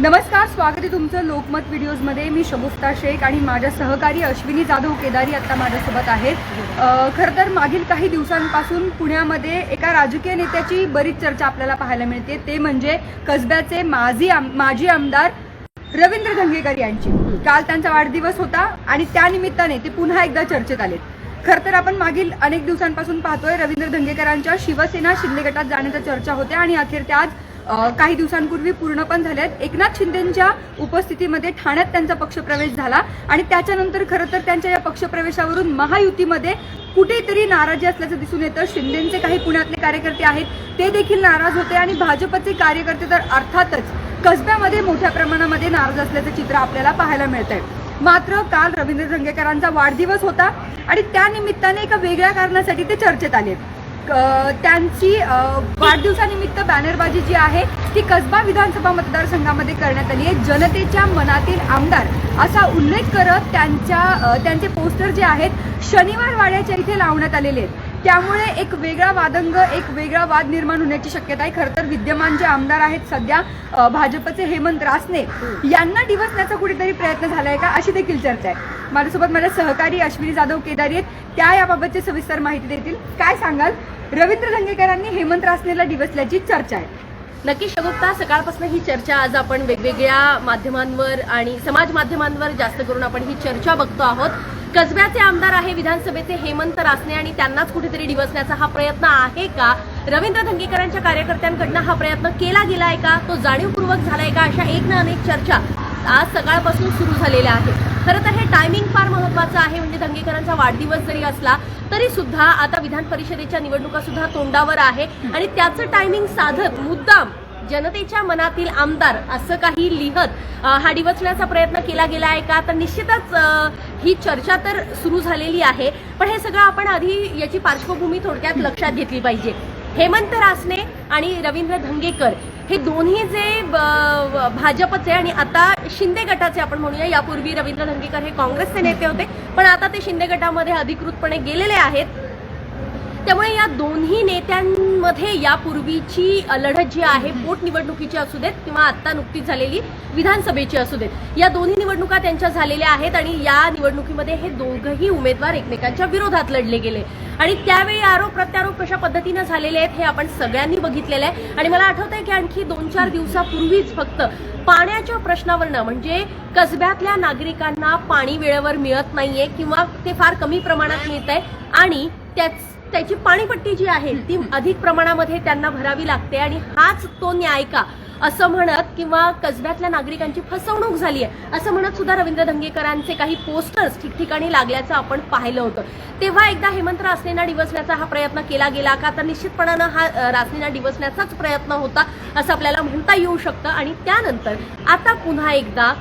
नमस्कार स्वागत आहे तुमचं लोकमत व्हिडिओजमध्ये. मी शगुफ्ता शेख आणि माझ्या सहकारी अश्विनी जाधव केदारी आत्ता माझ्यासोबत आहेत. खरं तर मागील काही दिवसांपासून पुण्यामध्ये एका राजकीय नेत्याची बरीच चर्चा आपल्याला पाहायला मिळते. ते म्हणजे कसब्याचे माजी आम माजी आमदार रवींद्र धंगेकर यांची. काल त्यांचा वाढदिवस होता आणि त्यानिमित्ताने ते पुन्हा एकदा चर्चेत आलेत. खरं तर आपण मागील अनेक दिवसांपासून पाहतोय रवींद्र धंगेकरांच्या शिवसेना शिंदे गटात जाण्याच्या चर्चा होत्या आणि अखेर त्या आज काही दिवसांपूर्वी पूर्ण पण झाले आहेत. एकनाथ शिंदेच्या उपस्थितीमध्ये ठाण्यात त्यांचा पक्षप्रवेश झाला आणि त्याच्यानंतर खरं तर त्यांच्या या पक्षप्रवेशावरून महायुतीमध्ये कुठेतरी नाराजी असल्याचं दिसून येतं. शिंदेचे काही पुण्यातले कार्यकर्ते आहेत ते देखील नाराज होते आणि भाजपचे कार्यकर्ते तर अर्थातच कसब्यामध्ये मोठ्या प्रमाणामध्ये नाराज असल्याचं चित्र आपल्याला पाहायला मिळत आहे मात्र काल रवींद्र धंगेकरांचा वाढदिवस होता आणि त्यानिमित्ताने एका वेगळ्या कारणासाठी ते चर्चेत आले आहेत. त्यांची वाढदिवसानिमित्त बॅनरबाजी जी आहे ती कसबा विधानसभा मतदारसंघामध्ये करण्यात आली आहे. जनतेच्या मनातील आमदार असा उल्लेख करत त्यांच्या त्यांचे पोस्टर जे आहेत शनिवार वाड्याच्या इथे लावण्यात आलेले आहेत. त्यामुळे एक वेगळा वादंग एक वेगळा वाद निर्माण होण्याची शक्यता आहे. खरं तर विद्यमान जे आमदार आहेत सध्या भाजपचे हेमंत रासने यांना डिवसण्याचा कुठेतरी प्रयत्न झालाय का? अशी देखील चर्चा आहे. माझ्यासोबत माझ्या सहकारी अश्विनी जाधव केदारी आहेत. त्या याबाबतची सविस्तर माहिती देतील. काय सांगाल? रवींद्र धंगेकरांनी हेमंत रासनेला डिवसल्याची चर्चा आहे. नक्की शगुप्ता सकाळपासून ही चर्चा आज आपण वेगवेगळ्या माध्यमांवर आणि समाज माध्यमांवर जास्त करून आपण ही चर्चा बघतो आहोत. कसब्याचे आमदार आहे विधानसभेचे हेमंत रासने आणि त्यांनाच कुठेतरी डिवसण्याचा हा प्रयत्न आहे का? रवींद्र धंगेकरांच्या कार्यकर्त्यांकडनं हा प्रयत्न केला गेलाय का? तो जाणीवपूर्वक झालाय का? अशा एक ना अनेक चर्चा आज सकाळपासून सुरू झालेल्या आहेत. खरं तर हे टायमिंग फार महत्वाचं आहे म्हणजे धंगेकरांचा वाढदिवस जरी असला तरी सुद्धा आता विधान परिषदेच्या निवडणुका सुद्धा तोंडावर आहे. आणि त्याचं टायमिंग साधत मुद्दाम जनतेच्या मनातील आमदार असं काही लिहत हा डिवचण्याचा प्रयत्न केला गेला आहे का? तर निश्चितच ही चर्चा तर सुरू झालेली आहे पण हे सगळं आपण आधी याची पार्श्वभूमी थोडक्यात लक्षात घेतली पाहिजे. हेमंत रासने आणि रवींद्र धंगेकर हे दोन्ही जे भाजपचे आणि आता शिंदे गटाचे आपण म्हणूया. यापूर्वी रवींद्र धंगेकर हे काँग्रेसचे नेते होते पण आता ते शिंदे गटामध्ये अधिकृतपणे गेलेले आहेत. त्यामुळे या दोन्ही नेत्यांमध्ये यापूर्वीची लढत जी आहे पोटनिवडणुकीची असू देत किंवा आता नुकतीच झालेली विधानसभेची असू देत या दोन्ही निवडणुका त्यांच्या झालेल्या आहेत आणि या निवडणुकीमध्ये हे दोघंही उमेदवार एकमेकांच्या विरोधात लढले गेले. आणि त्यावेळी आरोप प्रत्यारोप कशा पद्धतीनं झालेले आहेत हे आपण सगळ्यांनी बघितलेलं आहे. आणि मला आठवत आहे की आणखी दोन चार दिवसापूर्वीच फक्त पाण्याच्या प्रश्नावरनं म्हणजे कसब्यातल्या नागरिकांना पाणी वेळेवर मिळत नाहीये किंवा ते फार कमी प्रमाणात मिळत आहे आणि त्याच त्याची पाणीपट्टी जी आहे ती अधिक प्रमाणामध्ये त्यांना भरावी लागते आणि हाच तो न्याय का? असं म्हणत किंवा कसब्यातल्या नागरिकांची फसवणूक झाली आहे असं म्हणत सुद्धा रवींद्र धंगेकरांचे काही पोस्टर्स ठिकठिकाणी लागल्याचं आपण पाहिलं होतं. तेव्हा एकदा हेमंत रासनेंना डिवसण्याचा हा प्रयत्न केला गेला का तर निश्चितपणानं हा रासनेंना डिवसण्याचाच प्रयत्न होता असं आपल्याला म्हणता येऊ शकतं. आणि त्यानंतर आता पुन्हा एकदा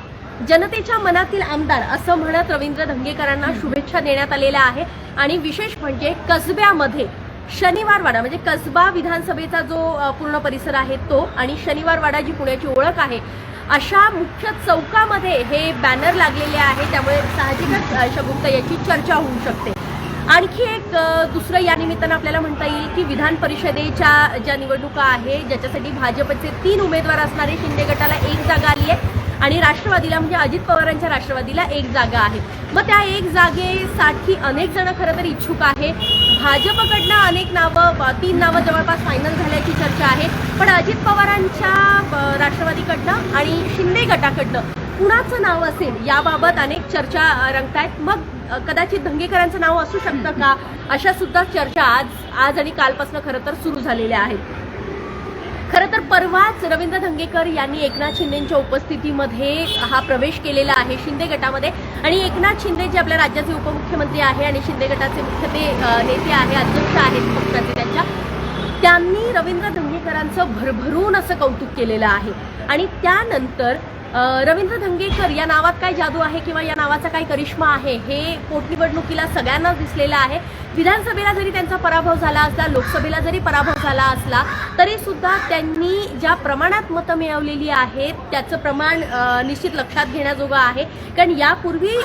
जनतेच्या मनातील आमदार असं म्हणत रवींद्र धंगेकरांना शुभेच्छा देण्यात आलेल्या आहे. आणि विशेष म्हणजे कसब्यामध्ये शनिवारवाडा म्हणजे कसबा विधानसभेचा जो पूर्ण परिसर आहे तो आणि शनिवार वाडा जी पुण्याची ओळख आहे अशा मुख्य चौकामध्ये हे बॅनर लागलेले आहे. त्यामुळे साहजिकच शगुप्त याची चर्चा होऊ शकते. आणखी एक दुसरं या निमित्तानं आपल्याला म्हणता येईल की विधान परिषदेच्या ज्या निवडणुका आहे ज्याच्यासाठी भाजपचे तीन उमेदवार असणारे शिंदे गटाला एक जागा आली आहे. आणि राष्ट्रवादीला म्हणजे अजित पवारांच्या राष्ट्रवादीला एक जागा आहे. मग त्या एक जागेसाठी अनेक जण खरं तर इच्छुक आहे. भाजपकडनं अनेक नावं तीन नावं जवळपास फायनल झाल्याची चर्चा आहे. पण अजित पवारांच्या राष्ट्रवादीकडनं आणि शिंदे गटाकडनं कुणाचं नाव असेल याबाबत अनेक चर्चा रंगतायत. मग कदाचित धंगेकरांचं नाव असू शकतं का? अशा सुद्धा चर्चा आज आज आणि कालपासून खरं तर सुरू झालेल्या आहेत. परवाच रवींद्र धंगेकर यांनी एकनाथ शिंदेच्या उपस्थितीमध्ये हा प्रवेश केलेला आहे शिंदे गटामध्ये. आणि एकनाथ शिंदे जे आपल्या राज्याचे उपमुख्यमंत्री आहे आणि शिंदे गटाचे मुख्य ते नेते आहे अध्यक्ष आहेत पक्षाचे त्यांच्या त्यांनी रवींद्र धंगेकरांचं भरभरून असं कौतुक केलेलं आहे. आणि त्यानंतर रवींद्र धंगेकर या नावात काय जादू आहे किंवा या नावाचा काय करिश्मा आहे हे पोटनिवडणुकीला सगळ्यांनाच दिसलेलं आहे. विधानसभेला जरी त्यांचा पराभव झाला असला लोकसभेला जरी पराभव झाला असला तरी सुद्धा त्यांनी ज्या प्रमाणात मतं मिळवलेली आहेत त्याचं प्रमाण निश्चित लक्षात घेण्याजोगं आहे. कारण यापूर्वी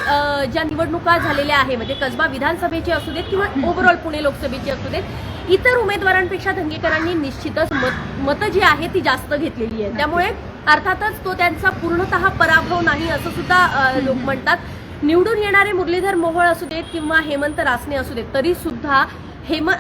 ज्या निवडणुका झालेल्या आहे म्हणजे कसबा विधानसभेची असू देत किंवा ओव्हरऑल पुणे लोकसभेची असू देत इतर उमेदवारांपेक्षा धंगेकरांनी निश्चितच मत मतं जी आहे ती जास्त घेतलेली आहे त्यामुळे अर्थातच तो त्यांचा पूर्णतः पराभव नाही असं सुद्धा लोक म्हणतात. निवडून येणारे मुरलीधर मोहोळ असू देत किंवा हेमंत रासने असू देत तरी सुद्धा हेम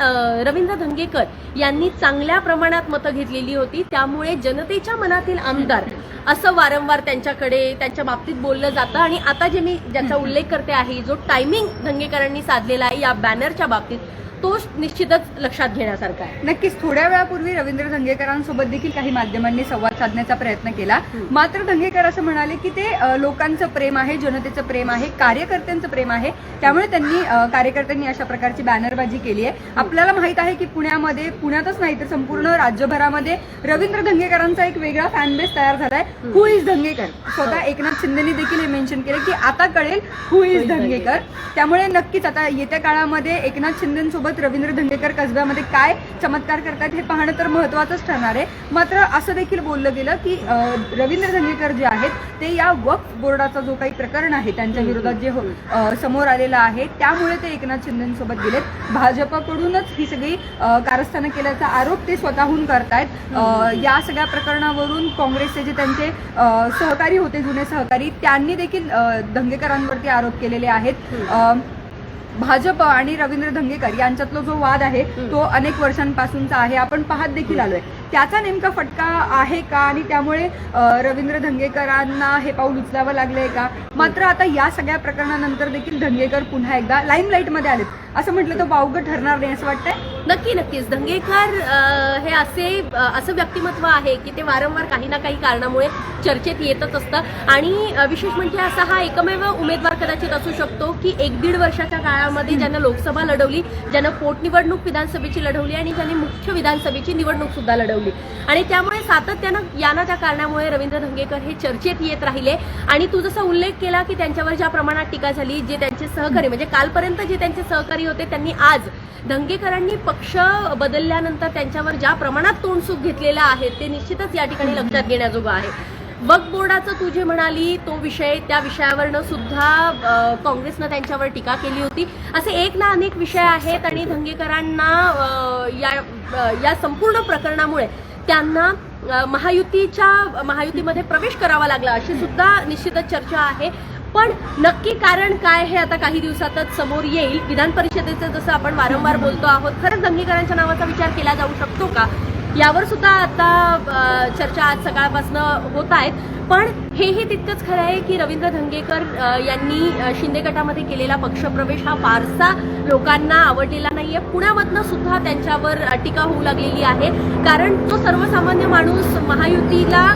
रवींद्र धंगेकर यांनी चांगल्या प्रमाणात मतं घेतलेली होती. त्यामुळे जनतेच्या मनातील आमदार असं वारंवार त्यांच्याकडे त्यांच्या बाबतीत बोललं जातं. आणि आता जे मी ज्याचा उल्लेख करते आहे जो टायमिंग धंगेकरांनी साधलेला आहे या बॅनरच्या बाबतीत तो निश्चितच लक्षात घेण्यासारखा आहे. नक्कीच थोड्या वेळापूर्वी रवींद्र धंगेकरांसोबत देखील काही माध्यमांनी संवाद साधण्याचा प्रयत्न केला. मात्र धंगेकर असं म्हणाले की ते लोकांचं प्रेम आहे जनतेचं प्रेम आहे कार्यकर्त्यांचं प्रेम आहे. त्यामुळे त्यांनी कार्यकर्त्यांनी अशा प्रकारची बॅनरबाजी केली आहे. आपल्याला माहीत आहे की पुण्यामध्ये पुण्यातच नाही तर संपूर्ण राज्यभरामध्ये रवींद्र धंगेकरांचा एक वेगळा फॅन बेस तयार झालाय हु इज धंगेकर? स्वतः एकनाथ शिंदेनी देखील हे मेन्शन केले की आता कळेल हु इज धंगेकर. त्यामुळे नक्कीच आता येत्या काळामध्ये एकनाथ शिंदेसोबत रवींद्र धंगेकर कसब्यामध्ये काय चमत्कार करतात हे पाहणं तर महत्वाचंच ठरणार आहे. मात्र असं देखील बोललं गेलं की रवींद्र धंगेकर जे आहेत ते या वक्फ बोर्डाचा जो काही प्रकरण आहे त्यांच्या विरोधात जे हो- समोर आलेलं आहे त्यामुळे ते एकनाथ शिंदेसोबत गेलेत. भाजपकडूनच ही सगळी कारस्थानं केल्याचा आरोप ते स्वतःहून करतायत. या सगळ्या प्रकरणावरून काँग्रेसचे जे त्यांचे सहकारी होते जुने सहकारी त्यांनी देखील धंगेकरांवरती आरोप केलेले आहेत. भाजप आणि रवींद्र धंगेकर यांच्यातला जो वाद आहे तो अनेक वर्षांपासूनचा आहे. आपण पाहत देखील आलोय. त्याचा नेमका फटका आहे का? आणि त्यामुळे रवींद्र धंगेकरांना हे पाऊल उचलावं लागलंय का? मात्र आता या सगळ्या प्रकरणानंतर देखील धंगेकर पुन्हा एकदा लाईमलाईटमध्ये आलेत. असं म्हटलं तर वावगं ठरणार नाही असं वाटतंय? नक्की नक्कीच. धंगेकर अ, हे असे अ, असं व्यक्तिमत्व आहे की ते वारंवार काही ना काही कारणामुळे चर्चेत येतच असतं. आणि अ, विशेष म्हणजे असा हा एकमेव उमेदवार कदाचित असू शकतो की एक दीड वर्षाच्या काळामध्ये ज्यानं लोकसभा लढवली ज्यानं पोटनिवडणूक विधानसभेची लढवली आणि ज्याने मुख्य विधानसभेची निवडणूक सुद्धा लढवली. आणि त्यामुळे सातत्यानं याना त्या कारणामुळे रवींद्र धंगेकर हे चर्चेत येत राहिले. आणि तू जसा उल्लेख केला की त्यांच्यावर ज्या प्रमाणात टीका झाली जे त्यांचे सहकारी म्हणजे कालपर्यंत जे त्यांचे सहकारी होते त्यांनी आज धंगेकरांनी पक्ष बदलल्यानंतर त्यांच्यावर ज्या प्रमाणात तोंडसूक घेतलेलं आहे ते निश्चितच या ठिकाणी लक्षात घेण्याजोगं आहे. वक्फ बोर्डाचं तू जे म्हणाली तो विषय त्या विषयावरनं सुद्धा काँग्रेसनं त्यांच्यावर टीका केली होती. असे एक ना अनेक विषय आहेत आणि धंगेकरांना या या संपूर्ण प्रकरणामुळे त्यांना महायुतीच्या महायुतीमध्ये प्रवेश करावा लागला अशी सुद्धा निश्चितच चर्चा आहे. पण नक्की कारण काय हे आता काही दिवसातच समोर येईल. विधान परिषदेचं जसं आपण वारंवार बोलतो आहोत खरंच दंगेकरांच्या नावाचा विचार केला जाऊ शकतो का? यावर सुद्धा आता चर्चा आज सकाळपासून होत आहेत. पण हेही तितकंच खरं आहे की रवींद्र धंगेकर यांनी शिंदे गटामध्ये केलेला पक्षप्रवेश हा फारसा लोकांना आवडलेला नाहीये. पुण्यामधनं सुद्धा त्यांच्यावर टीका होऊ लागलेली आहे. कारण तो सर्वसामान्य माणूस महायुतीला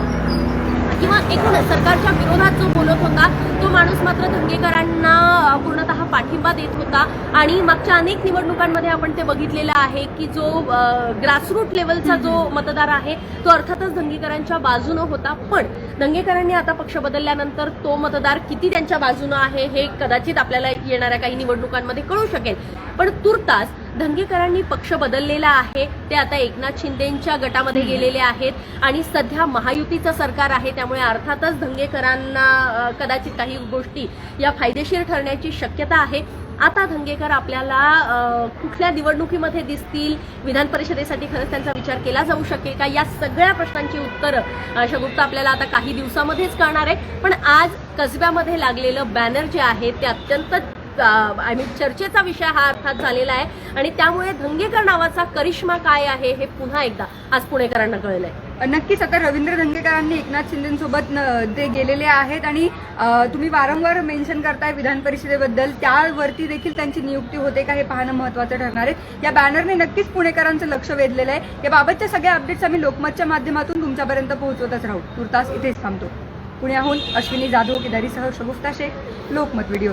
किंवा एकूणच सरकारच्या विरोधात जो बोलत होता तो माणूस मात्र धंगेकरांना पूर्णतः पाठिंबा देत होता. आणि मागच्या अनेक निवडणुकांमध्ये आपण ते बघितलेलं आहे की जो ग्रासरूट लेवलचा जो मतदार आहे तो अर्थातच धंगेकरांच्या बाजूनं होता. पण दंगेकरांनी आता पक्ष बदलल्यानंतर तो मतदार किती त्यांच्या बाजूनं आहे हे कदाचित आपल्याला येणाऱ्या काही निवडणुकांमध्ये कळू शकेल. पण तुर्तास धंगेकरांनी पक्ष बदललेला आहे. ते आता एकनाथ शिंदेच्या गटामध्ये गेलेले आहेत. आणि सध्या महायुतीचं सरकार आहे. त्यामुळे अर्थातच धंगेकरांना कदाचित काही गोष्टी या फायदेशीर ठरण्याची शक्यता आहे. आता धंगेकर आपल्याला कुठल्या निवडणुकीमध्ये दिसतील? विधान परिषदेसाठी खरंच त्यांचा विचार केला जाऊ शकेल का? या सगळ्या प्रश्नांची उत्तरं आशा गुप्ता आपल्याला आता काही दिवसामध्येच कळणार आहे पण आज कसब्यामध्ये लागलेलं बॅनर जे आहे ते अत्यंत आय मीन चर्चेचा विषय हा अर्थात झालेला आहे. आणि त्यामुळे धंगेकर नावाचा करिश्मा काय आहे हे पुन्हा एकदा आज पुणेकरांना कळलंय. नक्कीच आता रवींद्र धंगेकरांनी एकनाथ शिंदेसोबत ते गेलेले आहेत आणि तुम्ही वारंवार मेन्शन करताय विधान परिषदेबद्दल. त्यावरती देखील त्यांची नियुक्ती होते का हे पाहणं महत्वाचं ठरणार आहे. या बॅनरने नक्कीच पुणेकरांचं लक्ष वेधलेलं आहे. याबाबतच्या सगळ्या अपडेट्स आम्ही लोकमतच्या माध्यमातून तुमच्यापर्यंत पोहोचवतच राहू. तुर्तास इथेच थांबतो. पुण्याहून अश्विनी जाधव केदारीसह शगुफ्ता शेख लोकमत व्हिडिओ